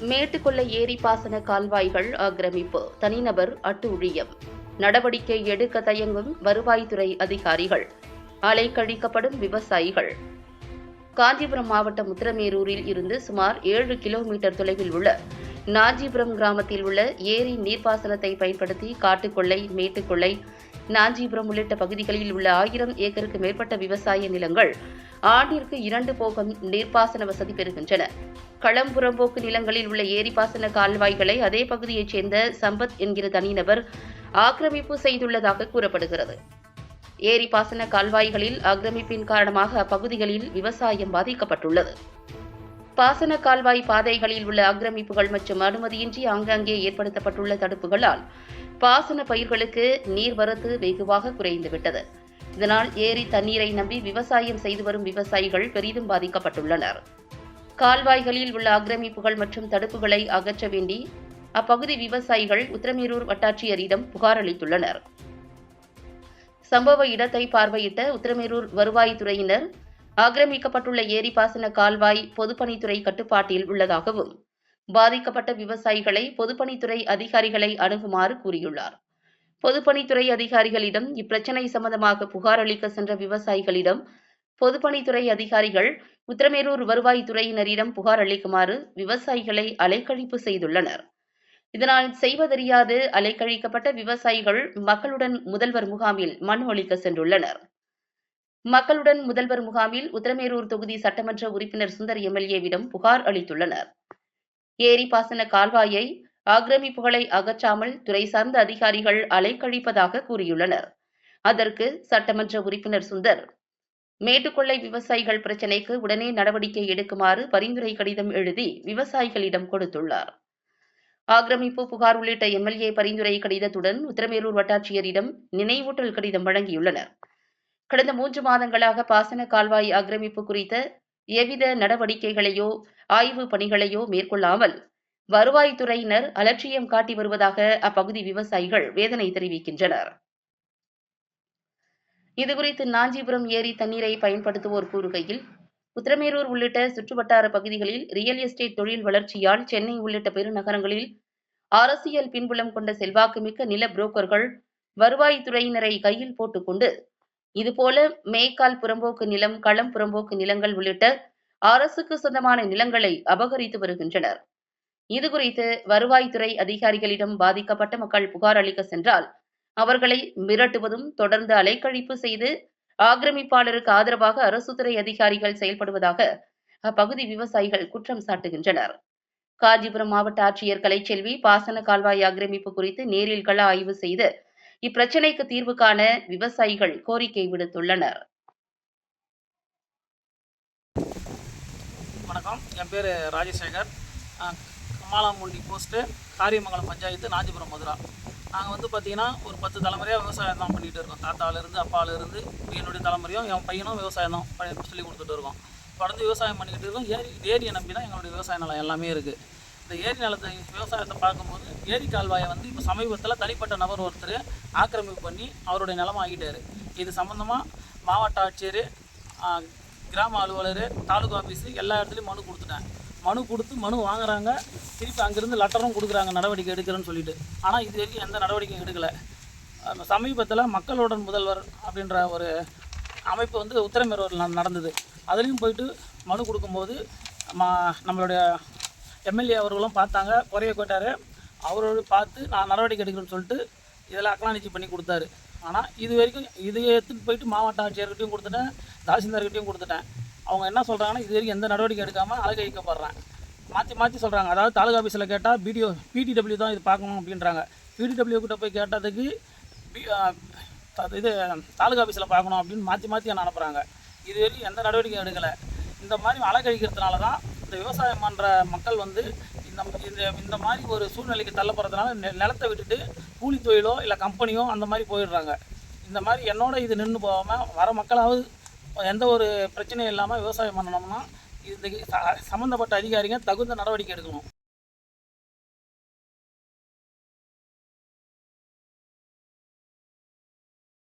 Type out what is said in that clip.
மேட்டுக்கொள்ள ஏரி பாசன கால்வாய்கள் ஆக்கிரமிப்பு தனிநபர் அட்டூழியம் நடவடிக்கை எடுக்க தயங்கும் வருவாய்த்துறை அதிகாரிகள். அலைக்கழிக்கப்படும் விவசாயிகள். காஞ்சிபுரம் மாவட்டம் உத்திரமேரூரில் இருந்து சுமார் ஏழு கிலோமீட்டர் தொலைவில் உள்ள நாஞ்சிபுரம் கிராமத்தில் உள்ள ஏரி நீர்ப்பாசனத்தை பயன்படுத்தி காட்டுக்கொள்ளை மேட்டுக்கொள்ளை நாஞ்சிபுரம் உள்ளிட்ட பகுதிகளில் உள்ள ஆயிரம் ஏக்கருக்கு மேற்பட்ட விவசாய நிலங்கள் ஆண்டிற்கு இரண்டு போகம் நீர்ப்பாசன வசதி பெறுகின்றன. களம்புறம்போக்கு நிலங்களில் உள்ள ஏரிப்பாசன கால்வாய்களை அதே பகுதியைச் சேர்ந்த சம்பத் என்கிற தனிநபர் ஆக்கிரமிப்பு செய்துள்ளதாக கூறப்படுகிறது. ஏரி பாசன கால்வாய்களில் ஆக்கிரமிப்பின் காரணமாக அப்பகுதிகளில் விவசாயம் பாதிக்கப்பட்டுள்ளது. பாசன கால்வாய் பாதைகளில் உள்ள ஆக்கிரமிப்புகள் மற்றும் அனுமதியின்றி ஆங்காங்கே ஏற்படுத்தப்பட்டுள்ள தடுப்புகளால் பாசன பயிர்களுக்கு நீர்வரத்து வெகுவாக குறைந்துவிட்டது. இதனால் ஏரி தண்ணீரை நம்பி விவசாயம் செய்து வரும் விவசாயிகள் பெரிதும் பாதிக்கப்பட்டுள்ளனர். கால்வாய்களில் உள்ள ஆக்கிரமிப்புகள் மற்றும் தடுப்புகளை அகற்ற வேண்டி அப்பகுதி விவசாயிகள் உத்திரமேரூர் வட்டாட்சியரிடம் புகார் அளித்துள்ளனர். சம்பவ இடத்தை பார்வையிட்ட உத்திரமேரூர் வருவாய்த்துறையினர் ஆக்கிரமிக்கப்பட்டுள்ள ஏரி பாசன கால்வாய் பொதுப்பணித்துறை கட்டுப்பாட்டில் உள்ளதாகவும் பாதிக்கப்பட்ட விவசாயிகளை பொதுப்பணித்துறை அதிகாரிகளை அணுகுமாறு கூறியுள்ளார். பொதுப்பணித்துறை அதிகாரிகளிடம் இப்பிரச்சினை சம்பந்தமாக புகார் அளிக்க சென்ற விவசாயிகளிடம் பொதுப்பணித்துறை அதிகாரிகள் உத்திரமேரூர் வருவாய்த்துறையினரிடம் புகார் அளிக்குமாறு விவசாயிகளை அலைக்கழிப்பு செய்துள்ளனர். இதனால் செய்வதறியாது அலைக்கழிக்கப்பட்ட விவசாயிகள் மக்களுடன் முதல்வர் முகாமில் மனு அளிக்க சென்றுள்ளனர். மக்களுடன் முதல்வர் முகாமில் உத்திரமேரூர் தொகுதி சட்டமன்ற உறுப்பினர் சுந்தர் எம்எல்ஏவிடம் புகார் அளித்துள்ளனர். ஏரி பாசன கால்வாயை ஆக்கிரமிப்புகளை அகற்றாமல் துறை சார்ந்த அதிகாரிகள் அலைக்கழிப்பதாக கூறியுள்ளனர். அதற்கு சட்டமன்ற உறுப்பினர் சுந்தர் மேட்டுக்கொள்ளை விவசாயிகள் பிரச்சினைக்கு உடனே நடவடிக்கை எடுக்குமாறு பரிந்துரை கடிதம் எழுதி விவசாயிகளிடம் கொடுத்துள்ளார். ஆக்கிரமிப்பு புகார் உள்ளிட்ட எம்எல்ஏ பரிந்துரை கடிதத்துடன் உத்திரமேரூர் வட்டாட்சியரிடம் நினைவூட்டல் கடிதம் வழங்கியுள்ளனர். கடந்த மூன்று மாதங்களாக பாசன கால்வாய் ஆக்கிரமிப்பு குறித்த எவ்வித நடவடிக்கைகளையோ ஆய்வு பணிகளையோ மேற்கொள்ளாமல் வருவாய்த்துறையினர் அலட்சியம் காட்டி வருவதாக அப்பகுதி விவசாயிகள் வேதனை தெரிவிக்கின்றனர். இதுகுறித்து நாஞ்சிபுரம் ஏரி தண்ணீரை பயன்படுத்துவோர் கூறுகையில் உத்திரமேரூர் உள்ளிட்ட சுற்றுவட்டார பகுதிகளில் ரியல் எஸ்டேட் தொழில் வளர்ச்சியால் சென்னை உள்ளிட்ட பெருநகரங்களில் அரசியல் பின்புலம் கொண்ட செல்வாக்குமிக்க நில புரோக்கர்கள் வருவாய்த்துறையினரை கையில் போட்டுக்கொண்டு இதுபோல மேய்க்கால் புறம்போக்கு நிலம் களம் புறம்போக்கு நிலங்கள் உள்ளிட்ட அரசுக்கு சொந்தமான நிலங்களை அபகரித்து வருகின்றனர். இதுகுறித்து வருவாய்த்துறை அதிகாரிகளிடம் பாதிக்கப்பட்ட மக்கள் புகார் அளிக்க சென்றால் அவர்களை மிரட்டுவதும் தொடர்ந்து அலைக்கழிப்பு செய்து ஆக்கிரமிப்பாளருக்கு ஆதரவாக அரசுத்துறை அதிகாரிகள் செயல்படுவதாக அப்பகுதி விவசாயிகள் குற்றம் சாட்டுகின்றனர். காஞ்சிபுரம் மாவட்ட ஆட்சியர் கலைச்செல்வி பாசன கால்வாய் ஆக்கிரமிப்பு குறித்து நேரில் கள ஆய்வு செய்து இப்பிரச்சினைக்கு தீர்வு காண விவசாயிகள் கோரிக்கை விடுத்துள்ளனர். வணக்கம். என் பேர் ராஜசேகர். கமாலாமூண்டி போஸ்ட்டு காரியமங்கலம் பஞ்சாயத்து நாஞ்சிபுரம் மதுரா. நாங்கள் வந்து பார்த்திங்கன்னா ஒரு பத்து தலைமுறையாக விவசாயம் தான் பண்ணிகிட்டு இருக்கோம். தாத்தாவிலேருந்து அப்பாவிலேருந்து என்னுடைய தலைமுறையும் என் பையனும் விவசாயம் தான் சொல்லி கொடுத்துட்டு இருக்கோம். தொடர்ந்து விவசாயம் பண்ணிக்கிட்டு இருக்கோம். ஏரி ஏரியை நம்பி தான் எங்களுடைய விவசாய நிலம் எல்லாமே இருக்குது இந்த ஏரி நிலத்தை விவசாயத்தை பார்க்கும்போது ஏரி கால்வாயை வந்து இப்போ சமீபத்தில் தனிப்பட்ட நபர் ஒருத்தர் ஆக்கிரமிப்பு பண்ணி அவருடைய நிலம் ஆகிட்டார் இது சம்மந்தமாக மாவட்ட ஆட்சியர் கிராம அலுவலர் தாலுகா ஆஃபீஸு எல்லா இடத்துலையும் மனு கொடுத்துட்டேன். மனு கொடுத்து மனு வாங்குறாங்க. திருப்பி அங்கேருந்து லெட்டரும் கொடுக்குறாங்க நடவடிக்கை எடுக்கிறேன்னு சொல்லிட்டு. ஆனால் இது வரைக்கும் எந்த நடவடிக்கையும் எடுக்கலை. சமீபத்தில் மக்களுடன் முதல்வர் அப்படின்ற ஒரு அமைப்பு வந்து உத்தரமேரூரில் நடந்தது. அதுலேயும் போயிட்டு மனு கொடுக்கும்போது மா நம்மளுடைய எம்எல்ஏ அவர்களும் பார்த்தாங்க குறைய கேட்டார் அவரோடு பார்த்து நான் நடவடிக்கை எடுக்கிறேன்னு சொல்லிட்டு இதில் அக்லானிச்சி பண்ணி கொடுத்தாரு. ஆனால் இது வரைக்கும் இது எடுத்துகிட்டு போயிட்டு மாவட்ட ஆட்சியர்கிட்டையும் கொடுத்துட்டேன் தாசில்தார்கிட்டையும் கொடுத்துட்டேன். அவங்க என்ன சொல்கிறாங்கன்னா இது வரைக்கும் எந்த நடவடிக்கை எடுக்காமல் அலகழிக்கப்படுறேன் மாற்றி மாற்றி சொல்கிறாங்க அதாவது தாலுகா ஆஃபீஸில் கேட்டால் பிடிஓ பிடிடபிள்யூ தான் இது பார்க்கணும் அப்படின்றாங்க. பிடிடபிள்யூ கிட்ட போய் கேட்டதுக்கு பி- இது தாலுகா ஆஃபீஸில் பார்க்கணும் அப்படின்னு மாற்றி மாற்றி என்ன அனுப்புகிறாங்க இது வரைக்கும் எந்த நடவடிக்கையும் எடுக்கலை. இந்த மாதிரி அலக்கழிக்கிறதுனால தான் இந்த விவசாயம் பண்ணுற மக்கள் வந்து இந்த இந்த இந்த மாதிரி ஒரு சூழ்நிலைக்கு தள்ளப்படுறதுனால நெ- நிலத்தை விட்டுட்டு கூலி தொழிலோ இல்லை கம்பெனியோ அந்த மாதிரி போயிடுறாங்க. இந்த மாதிரி என்னோட இது நின்று போகாமல் வர மக்களாவது எந்த ஒரு பிரச்சனையும் இல்லாமல் விவசாயம் பண்ணணும்னா இதுக்கு சம்மந்தப்பட்ட அதிகாரிங்க தகுந்த நடவடிக்கை எடுக்கணும்.